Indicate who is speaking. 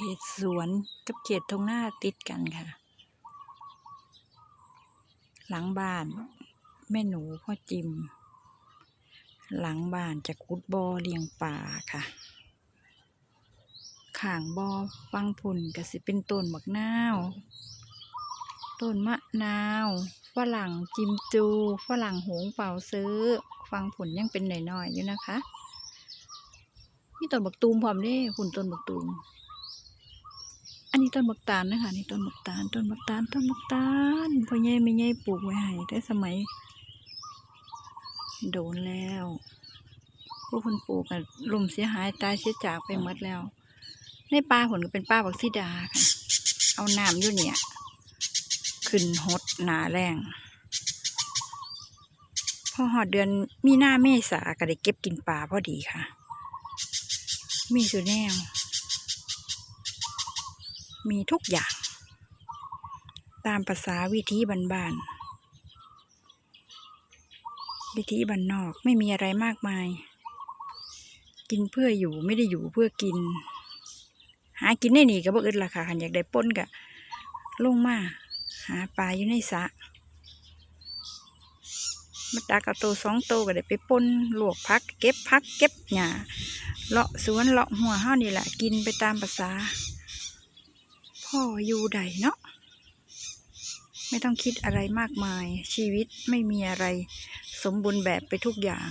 Speaker 1: ตสวนกับเขตทงหน้าติดกันค่ะ หลังบ้าน แม่หนูพ่อจิม หลังบ้านจะขุดบ่อเลี้ยงปลาค่ะข้างบ่อฟังพุ่นก็สิเป็นต้นบักนาวต้นมะนาวฝรั่งจิมจูฝรั่งหงเป่าซื้อ ฟังผลยังเป็นหน่อยๆอยู่นะคะ นี่ต้นบักตูมพร้อมเด้หุ่นต้นบักตูม อันนี้ต้นบักตาลนะคะนี่ต้นบักตาลต้นบักตาลต้นบักตาลพ่อใหญ่แม่ใหญ่ปลูกไว้ให้แต่สมัย โดนแล้วพวกคนปลูกอะลมเสียหายตายเสียจากไปหมดแล้ว ในป่าผลก็เป็นป่าบักซีดาค่ะเอาน้ำอยู่เนี่ย ขึ้นฮดหนาแรงพอหอดเดือนมีหน้าเมษาก็ได้เก็บกินปลาพอดีค่ะ มีสุดแนว มีทุกอย่าง ตามภาษาวิธีบ้านๆวิธีบ้านนอกไม่มีอะไรมากมาย กินเพื่ออยู่ไม่ได้อยู่เพื่อกิน หากินได้หนีก็บ่อึดราคาคันอยากได้ป้นกะลงมาหาปลาอยู่ในสระมาตากเอาโตวสองโตวก็ได้ไปป้นลวกพัก เก็บพัก เก็บหญ้าเลาะสวนเลาะหัวเฮานี่แหละ กินไปตามภาษา พ่ออยู่ใดเนาะไม่ต้องคิดอะไรมากมาย ชีวิตไม่มีอะไร สมบูรณ์แบบไปทุกอย่าง